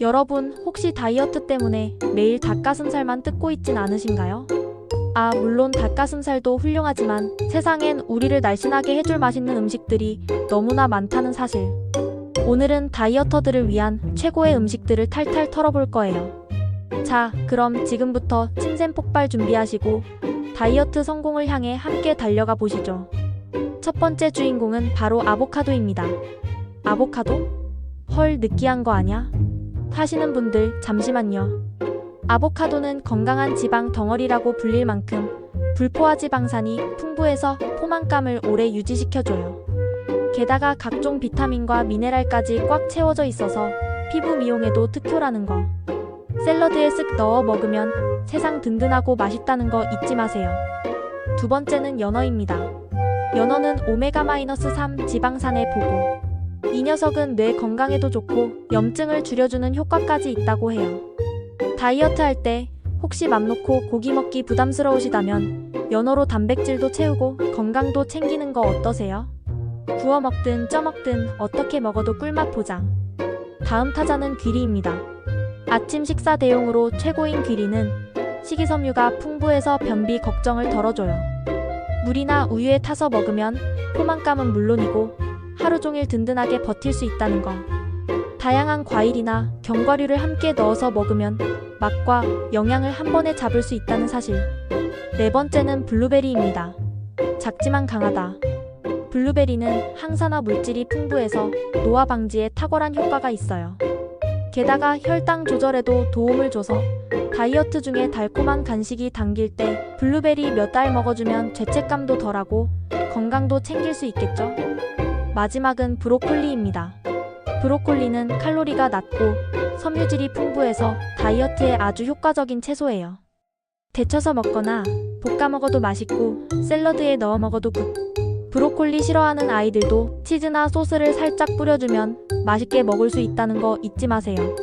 여러분, 혹시 다이어트 때문에 매일 닭가슴살만 뜯고 있진 않으신가요? 아, 물론 닭가슴살도 훌륭하지만 세상엔 우리를 날씬하게 해줄 맛있는 음식들이 너무나 많다는 사실. 오늘은 다이어터들을 위한 최고의 음식들을 탈탈 털어볼 거예요. 자, 그럼 지금부터 침샘 폭발 준비하시고 다이어트 성공을 향해 함께 달려가 보시죠. 첫 번째 주인공은 바로 아보카도입니다. 아보카도? 헐, 느끼한 거 아냐? 하시는 분들, 잠시만요. 아보카도는 건강한 지방 덩어리라고 불릴 만큼 불포화 지방산이 풍부해서 포만감을 오래 유지시켜줘요. 게다가 각종 비타민과 미네랄까지 꽉 채워져 있어서 피부 미용에도 특효라는 거. 샐러드에 쓱 넣어 먹으면 세상 든든하고 맛있다는 거 잊지 마세요. 두 번째는 연어입니다. 연어는 오메가-3 지방산의 보고. 이 녀석은 뇌 건강에도 좋고 염증을 줄여주는 효과까지 있다고 해요. 다이어트 할 때 혹시 맘 놓고 고기 먹기 부담스러우시다면 연어로 단백질도 채우고 건강도 챙기는 거 어떠세요? 구워 먹든 쪄 먹든 어떻게 먹어도 꿀맛 보장. 다음 타자는 귀리입니다. 아침 식사 대용으로 최고인 귀리는 식이섬유가 풍부해서 변비 걱정을 덜어줘요. 물이나 우유에 타서 먹으면 포만감은 물론이고 하루 종일 든든하게 버틸 수 있다는 거. 다양한 과일이나 견과류를 함께 넣어서 먹으면 맛과 영양을 한 번에 잡을 수 있다는 사실. 네 번째는 블루베리입니다. 작지만 강하다. 블루베리는 항산화 물질이 풍부해서 노화 방지에 탁월한 효과가 있어요. 게다가 혈당 조절에도 도움을 줘서 다이어트 중에 달콤한 간식이 당길 때 블루베리 몇알 먹어주면 죄책감도 덜하고 건강도 챙길 수 있겠죠? 마지막은 브로콜리입니다. 브로콜리는 칼로리가 낮고 섬유질이 풍부해서 다이어트에 아주 효과적인 채소예요. 데쳐서 먹거나 볶아 먹어도 맛있고 샐러드에 넣어 먹어도 굿. 브로콜리 싫어하는 아이들도 치즈나 소스를 살짝 뿌려주면 맛있게 먹을 수 있다는 거 잊지 마세요.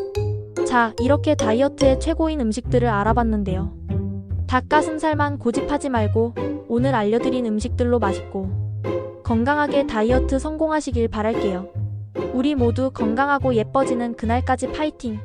자, 이렇게 다이어트의 최고인 음식들을 알아봤는데요. 닭가슴살만 고집하지 말고 오늘 알려드린 음식들로 맛있고 건강하게 다이어트 성공하시길 바랄게요. 우리 모두 건강하고 예뻐지는 그날까지 파이팅!